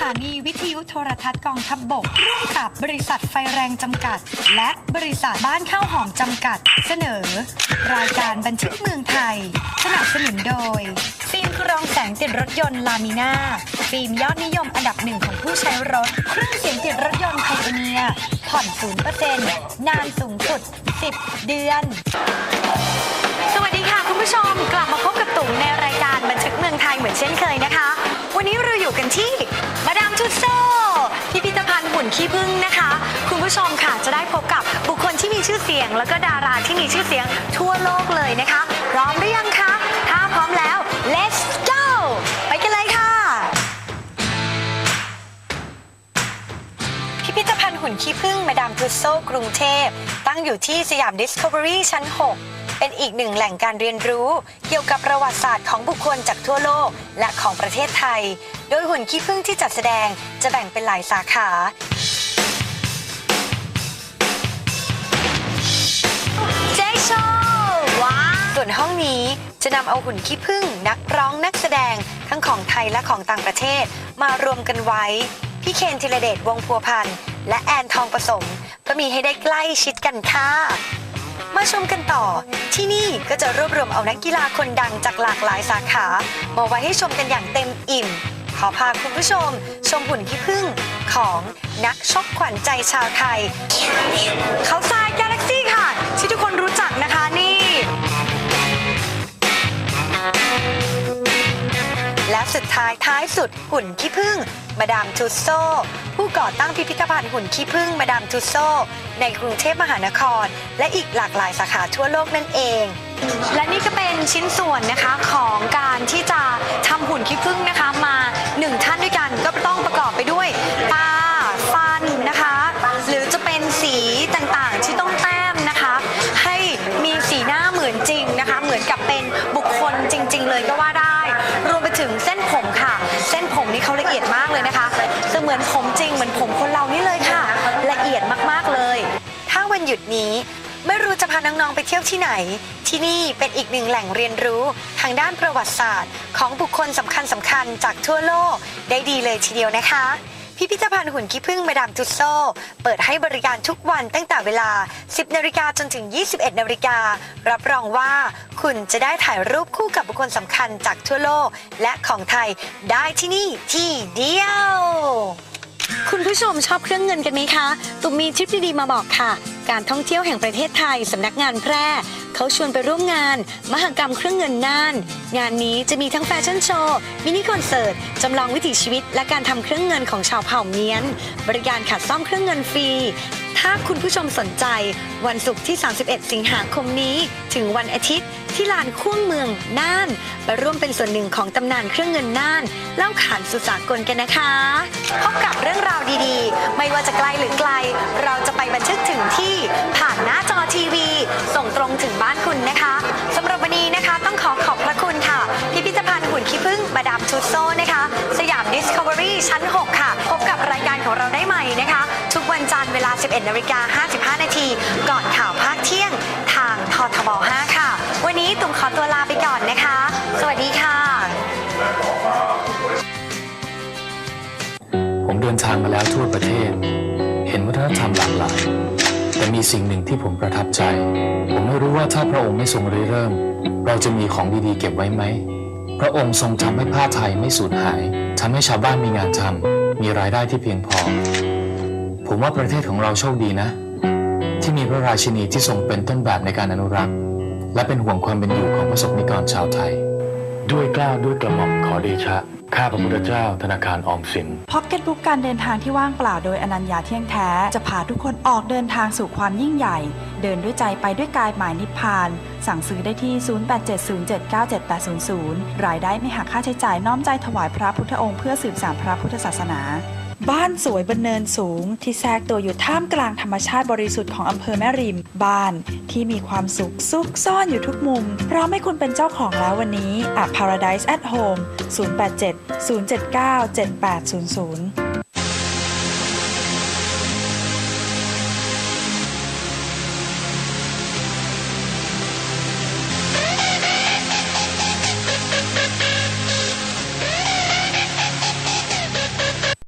ถานีวิทยุโทรทัศน์กองทัพบบกร่วมกับบริษัทไฟแรงจำกัด และบริษัทบ้านข้าวหอมจำกัด เสนอ รายการบันทึกเมืองไทย สนับสนุนโดย ฟิล์มกรองแสงติดรถยนต์ลามิน่าฟิล์มยอดนิยมอันดับหนึ่งของผู้ใช้รถ เครื่องเสียงติดรถยนต์ไทเอเนียผ่อนศูนย์เปอร์เซ็นต์นานสูงสุด 10 เดือน สวัสดีค่ะคุณผู้ชมกลับมาพบกับตุ๋มในรายการบันทึกเมืองไทยเหมือนเช่นเคยนะคะ วันนี้เราอยู่กันที่ ณฑ์หุ่นขี้ผึ้งนะคะ คุณผู้ชมค่ะจะได้พบกับบุคคลที่มีชื่อเสียง แล้วก็ดาราที่มีชื่อเสียงทั่วโลกเลยนะคะ พร้อมหรือยังคะ ถ้าพร้อมแล้ว let's go ไปกันเลยค่ะ พิพิธภัณฑ์หุ่นขี้ผึ้งมาดามทุสโซกรุงเทพ ตั้งอยู่ที่สยามดิสคัฟเวอรี่ชั้น 6เป็นอีกหนึ่งแหล่งการเรียนรู้ เกี่ยวกับประวัติศาสตร์ของบุคคลจากทั่วโลกและของประเทศไทย โดยหุ่นขี้ผึ้งที่จัดแสดงจะแบ่งเป็นหลายสาขา ห้องนี้จะนำเอาหุ่นขี้ผึ้งนักร้องนักแสดงทั้งของไทยและของต่างประเทศ มารวมกันไว้ พี่เคนธีรเดชวงพัวพันธ์และแอนทองผสม ก็มีให้ได้ใกล้ชิดกันค่ะ มาชมกันต่อ ที่นี่ก็จะรวบรวมเอานักกีฬาคนดังจากหลากหลายสาขา มาไว้ให้ชมกันอย่างเต็มอิ่ม ขอพาคุณผู้ชม ชมหุ่นขี้ผึ้งของนักชกขวัญใจชาวไทย เขาทรายกาแล็กซี่ค่ะที่ทุกคน สุดท้ายท้ายสุดหุ่นขี้ผึ้งมาดามทุสโซ ผู้ก่อตั้งพิพิธภัณฑ์หุ่นขี้ผึ้งมาดามทุสโซ ในกรุงเทพมหานคร และอีกหลากหลายสาขาทั่วโลกนั่นเอง และนี่ก็เป็นชิ้นส่วนนะคะของการที่จะทำหุ่นขี้ผึ้งนะคะมาหนึ่งท่านด้วยกันก็ต้อง ถึงเส้นผมค่ะ เส้นผมนี่เขาละเอียดมากเลยนะคะเสมือนผมจริงเหมือนผมคนเรานี่เลยค่ะ ละเอียดมากๆเลย ถ้าวันหยุดนี้ไม่รู้จะพาน้องๆไปเที่ยวที่ไหน ที่นี่เป็นอีกหนึ่งแหล่งเรียนรู้ทางด้านประวัติศาสตร์ ของบุคคลสำคัญสำคัญๆจากทั่วโลกได้ดีเลยทีเดียวนะคะ พิพิธภัณฑ์หุ่นขี้ผึ้งมาดามทุสโซ่ เปิดให้บริการทุกวันตั้งแต่เวลา 10 นาฬิกาจนถึง 21 นาฬิกา รับรองว่าคุณจะได้ถ่ายรูปคู่กับบุคคลสำคัญจากทั่วโลก และของไทยได้ที่นี่ที่เดียวคุณผู้ชมชอบเครื่องเงินกันไหมคะ ตุมมีทริปดีๆมาบอกค่ะ การท่องเที่ยวแห่งประเทศไทยสำนักงานแพร่ เขาชวนไปร่วมงาน มหกรรมเครื่องเงินน่าน งานนี้จะมีทั้งแฟชั่นโชว์ มินิคอนเสิร์ต จำลองวิถีชีวิต และการทำเครื่องเงินของชาวเผ่าเมียน บริการขัดซ่อมเครื่องเงินฟรี ถ้าคุณผู้ชมสนใจ วันศุกร์ที่ 31 สิงหาคมนี้ ถึงวันอาทิตย์ ที่ลานข่วงเมืองน่านไปร่วมเป็นส่วนหนึ่งของตำนานเครื่องเงินน่านเล่าขานสุสากลกันนะคะพบกับเรื่องราวดีๆ ไม่ว่าจะไกลหรือไกล เราจะไปบันทึกถึงที่ผ่านหน้าจอทีวี ส่งตรงถึงบ้านคุณนะคะสำหรับวันนี้นะคะต้องขอขอบพระคุณค่ะ พิพิธภัณฑ์หุ่นขี้ผึ้งมาดามทุสโซ่นะคะ สยามดิสคัฟเวอรี่ชั้น 6 ค่ะ พบกับรายการของเราได้ใหม่นะคะ ทุกวันจันทร์เวลา 11นาฬิกา55 นาทีก่อนข่าวภาคเที่ยง ดินทางมาแล้วทั่วประเทศ เห็นวัฒนธรรมหลากหลาย แต่มีสิ่งหนึ่งที่ผมประทับใจ ผมไม่รู้ว่าถ้าพระองค์ไม่ทรงริเริ่ม เราจะมีของดีๆเก็บไว้ไหม พระองค์ทรงทำให้ผ้าไทยไม่สูญหายทำให้ชาวบ้านมีงานทำมีรายได้ที่เพียงพอ ผมว่าประเทศของเราโชคดีนะ ที่มีพระราชินีที่ทรงเป็นต้นแบบในการอนุรักษ์ และเป็นห่วงความเป็นอยู่ของประสบนิกรชาวไทย ด้วยกล้าด้วยกระหม่อมขอเดชะ ข้าพระพุทธเจ้าธนาคารออมสินพ็อกเก็ตบุ๊กการเดินทางที่ว่างเปล่าโดยอนัญญาเที่ยงแท้ จะพาทุกคนออกเดินทางสู่ความยิ่งใหญ่ เดินด้วยใจไปด้วยกายหมายนิพพาน สั่งซื้อได้ที่ 0870797800 รายได้ไม่หักค่าใช้จ่ายน้อมใจถวายพระพุทธองค์เพื่อสืบสานพระพุทธศาสนา บ้านสวยบนเนินสูง ที่แทรกตัวอยู่ท่ามกลางธรรมชาติบริสุทธิ์ของอำเภอแม่ริม บ้านที่มีความสุขซุกซ่อนอยู่ทุกมุม พร้อมให้คุณเป็นเจ้าของแล้ววันนี้ A Paradise at Home 087 079 7800